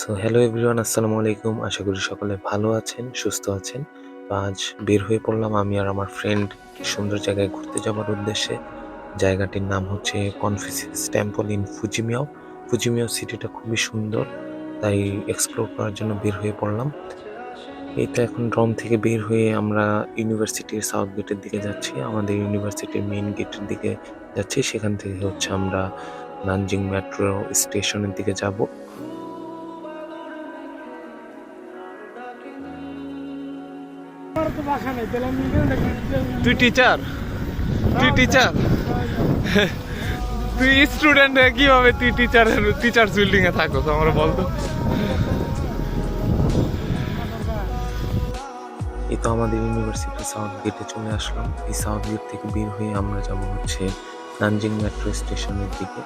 So hello everyone আসসালামু আলাইকুম আশা করি সকলে ভালো আছেন সুস্থ আছেন আজ বের হয়ে পড়লাম আমি আর আমার ফ্রেন্ড সুন্দর জায়গায় ঘুরতে যাওয়ার উদ্দেশ্যে। জায়গাটির নাম হচ্ছে কনফিউসিয়াস টেম্পল ইন ফুজিমিয়াও ফুজিমিয়াও সিটিটা খুবই সুন্দর, তাই এক্সপ্লোর করার জন্য বের হয়ে পড়লাম। এই তো এখন রম থেকে বের হয়ে আমরা ইউনিভার্সিটির সাউথ গেটের দিকে যাচ্ছি। আমাদের ইউনিভার্সিটির মেইন গেটের দিকে যাচ্ছি। সেখান থেকে হচ্ছে আমরা নানজিং মেট্রো স্টেশনের দিকে যাব। তুই টিচার তুই টিচার তুই স্টুডেন্ট কীভাবে তুই টিচারের টিচার্স বিল্ডিং এ থাকো আমরা বলতো এই তো আমাদের ইউনিভার্সিটি সাউথ গেটে চলে আসলাম। এই সাউথ গেট থেকে বের হয়ে আমরা যাব হচ্ছে নানজিং মেট্রো স্টেশনের দিকে।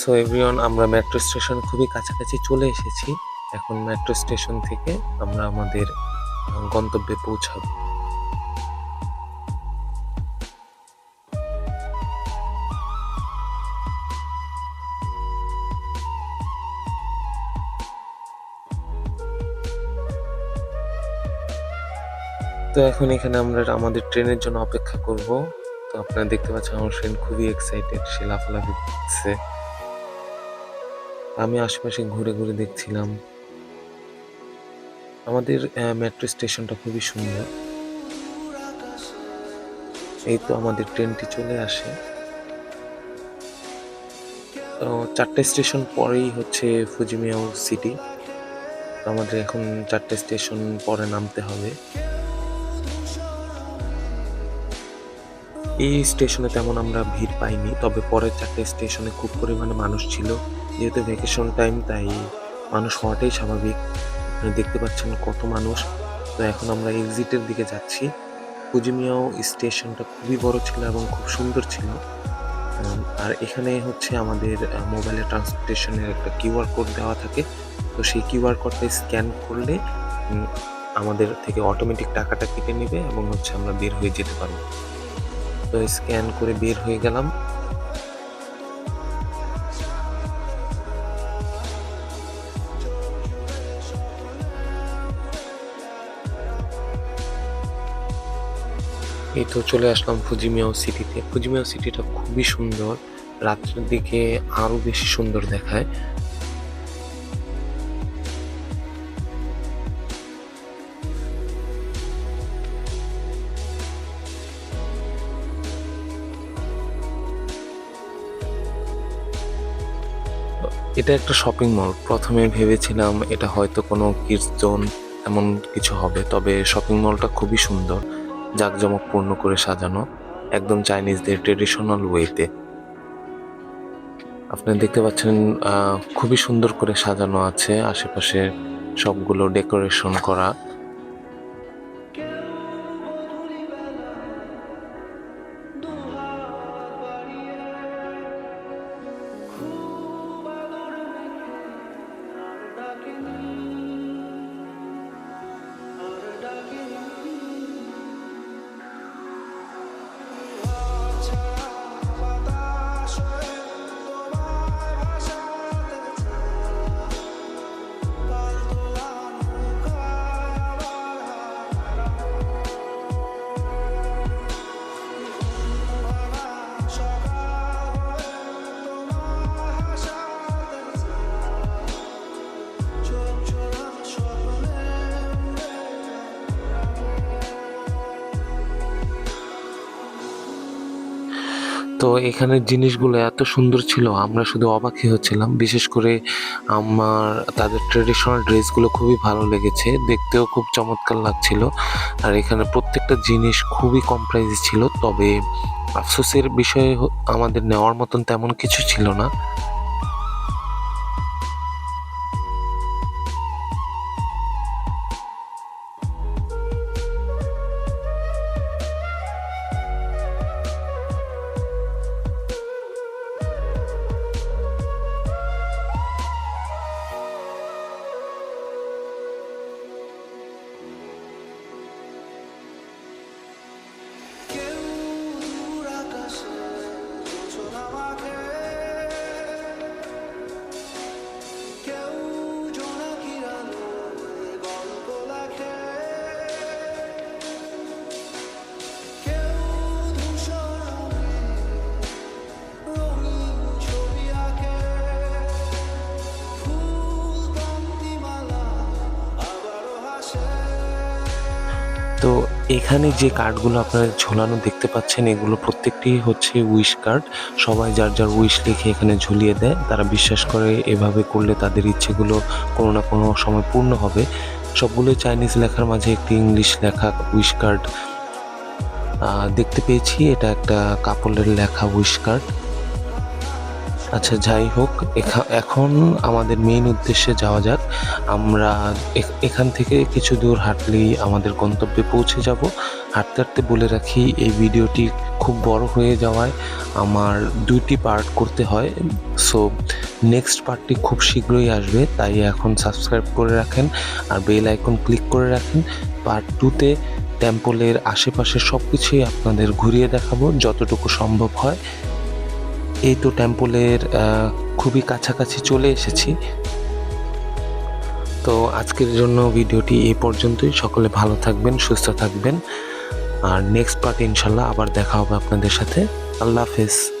সো এভরিওয়ান আমরা মেট্রো স্টেশন খুবই কাছাকাছি চলে এসেছি। এখন মেট্রো স্টেশন থেকে আমরা আমাদের গন্তব্যে পৌঁছাবো। তো এখন এখানে আমরা আমাদের ট্রেনের জন্য অপেক্ষা করব। তো আপনারা দেখতে পাচ্ছেন আমার ফ্রেন্ড খুবই এক্সাইটেড সে লাফালাফি করছে। আমি আশেপাশে ঘুরে ঘুরে দেখছিলাম। আমাদের মেট্রো স্টেশনটা খুবই সুন্দর। এই তো আমাদের ট্রেনটি চলে আসে। চারটে স্টেশন পরেই হচ্ছে ফুজিমিয়াও সিটি আমাদের এখন চারটে স্টেশন পরে নামতে হবে। এই স্টেশনে তেমন আমরা ভিড় পাইনি, তবে পরের চারটে স্টেশনে খুব পরিমাণে মানুষ ছিল। যেহেতু ভ্যাকেশন টাইম তাই মানুষ হওয়াটাই স্বাভাবিক। দেখতে পাচ্ছেন কত মানুষ। তো এখন আমরা এক্সিটের দিকে যাচ্ছি। কুজিমিয়াও স্টেশনটা খুবই বড় ছিল এবং খুব সুন্দর ছিল। আর এখানে হচ্ছে আমাদের মোবাইলে ট্রান্সপোর্টেশনের একটা কিউআর কোড দেওয়া থাকে। তো সেই কিউআর কোডটা স্ক্যান করলে আমাদের থেকে অটোমেটিক টাকাটা কেটে নেবে এবং হচ্ছে আমরা বের হয়ে যেতে পারব। তো স্ক্যান করে বের হয়ে গেলাম। এই তো চলে আসলাম ফুজিমিয়াও সিটিতে। ফুজিমিয়াও সিটিটা খুবই সুন্দর। রাত্রের দিকে আরও বেশি সুন্দর দেখায়। এটা একটা শপিং মল প্রথমে ভেবেছিলাম এটা হয়তো কোনো কিডস জোন এমন কিছু হবে, তবে শপিং মলটা খুবই সুন্দর। জাঁকজমকপূর্ণ করে সাজানো একদম চাইনিজদের ট্রেডিশনাল ওয়েতে আপনি দেখতে পাচ্ছেন খুবই সুন্দর করে সাজানো আছে আশেপাশে সবগুলো ডেকোরেশন করা। তো এখানে জিনিসগুলো এত সুন্দর ছিল, আমরা শুধু অবাকই হচ্ছিলাম। বিশেষ করে আমার, তাদের ট্রেডিশনাল ড্রেসগুলো খুবই ভালো লেগেছে, দেখতেও খুব চমৎকার লাগছিল। আর এখানে প্রত্যেকটা জিনিস খুবই কম প্রাইসে ছিল, তবে আফসোসের বিষয়ে আমাদের নেওয়ার মতন তেমন কিছু ছিল না। এখানে যে কার্ডগুলো আপনারা ঝোলানো দেখতে পাচ্ছেন, এগুলো প্রত্যেকটি হচ্ছে উইশ কার্ড সবাই যার যার উইশ লিখে এখানে ঝুলিয়ে দেয়, তারা বিশ্বাস করে এভাবে করলে তাদের ইচ্ছেগুলো কোনো না কোনো সময় পূর্ণ হবে। সবগুলো চাইনিজ লেখার মাঝে একটি ইংলিশ লেখা উইশ কার্ড দেখতে পেয়েছি, এটা একটা কাপড়ের লেখা উইশ কার্ড আচ্ছা যাই হোক, এখা- এখন আমাদের মেইন উদ্দেশ্যে যাওয়া যাক। আমরা এখ- এখান থেকে কিছু দূর হাঁটলেই আমাদের গন্তব্যে পৌঁছে যাব। হাঁটতে হাঁটতে বলে রাখি, এই ভিডিওটি খুব বড় হয়ে যাওয়ায় আমার দুইটি পার্ট করতে হয়। সো নেক্সট পার্টটি খুব শীঘ্রই আসবে, তাই এখন সাবস্ক্রাইব করে রাখেন আর বেল আইকন ক্লিক করে রাখেন। পার্ট টুতে টেম্পলের আশেপাশে সব কিছুই আপনাদের ঘুরিয়ে দেখাবো, যতটুকু সম্ভব হয়। এই তো টেম্পলের খুবই কাছাকাছি চলে এসেছি। তো আজকের জন্য ভিডিওটি এই পর্যন্তই। সকলে ভালো থাকবেন, সুস্থ থাকবেন। আর নেক্সট পার্ট ইনশাল্লাহ আবার দেখা হবে আপনাদের সাথে। আল্লাহ হাফেজ।